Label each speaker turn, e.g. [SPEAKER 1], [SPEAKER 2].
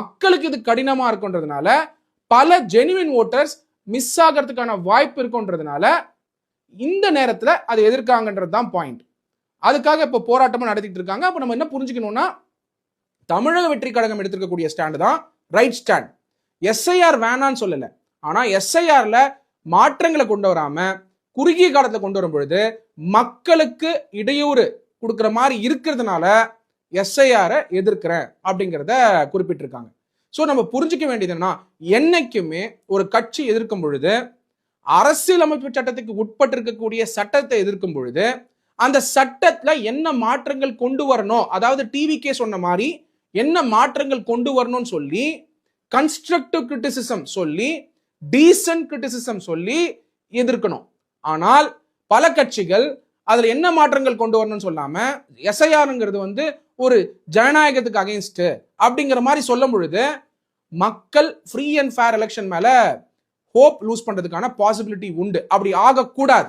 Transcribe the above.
[SPEAKER 1] மக்களுக்கு இது கடினமா இருக்குன்றதுனால பல ஜெனுவின் ஓட்டர்ஸ் மிஸ் ஆகிறதுக்கான வாய்ப்பு இருக்குன்றதுனால இந்த நேரத்தில் அதை எதிர்க்காங்கன்றது தான் பாயிண்ட் அதுக்காக இப்போ போராட்டமும் நடத்திட்டு இருக்காங்க. அப்போ நம்ம என்ன புரிஞ்சுக்கணும்னா தமிழக வெற்றி கழகம் எடுத்திருக்கக்கூடிய ஸ்டாண்டு தான் ரைட் ஸ்டாண்ட் எஸ்ஐஆர் வேணான்னு சொல்லலை. ஆனால் எஸ்ஐஆர்ல மாற்றங்களை கொண்டு வராம குறுகிய காலத்தில் கொண்டு வரும் பொழுது மக்களுக்கு இடையூறு கொடுக்குற மாதிரி இருக்கிறதுனால எஸ்ஐஆரை எதிர்க்கிறேன் அப்படிங்கிறத குறிப்பிட்டிருக்காங்க. ஸோ நம்ம புரிஞ்சுக்க வேண்டியது என்னன்னா என்னைக்குமே ஒரு கட்சி எதிர்க்கும் பொழுது அரசியலமைப்பு சட்டத்துக்கு உட்பட்டு இருக்கக்கூடிய சட்டத்தை எதிர்க்கும் பொழுது அந்த சட்டத்தில் என்ன மாற்றங்கள் கொண்டு வரணும்? அதாவது டிவிக்கே சொன்ன மாதிரி என்ன மாற்றங்கள் கொண்டு வரணும்னு சொல்லி கன்ஸ்ட்ரக்டிவ் கிரிட்டிசிசம் சொல்லி டீசன்ட் கிரிட்டிசிசம் சொல்லி எதிர்க்கணும். ஆனால் பல கட்சிகள் அதில் என்ன மாற்றங்கள் கொண்டு வரணும்னு சொல்லாமல் எஸ்ஐஆருங்கிறது வந்து ஒரு ஜனநாயகத்துக்கு அகைன்ஸ்ட் அப்படிங்கிற மாதிரி சொல்லும் பொழுது மக்கள் ஃப்ரீ அண்ட் ஃபேர் எலெக்ஷன் மேலே ஹோப் லூஸ் பண்ணுறதுக்கான பாசிபிலிட்டி உண்டு. அப்படி ஆகக்கூடாது.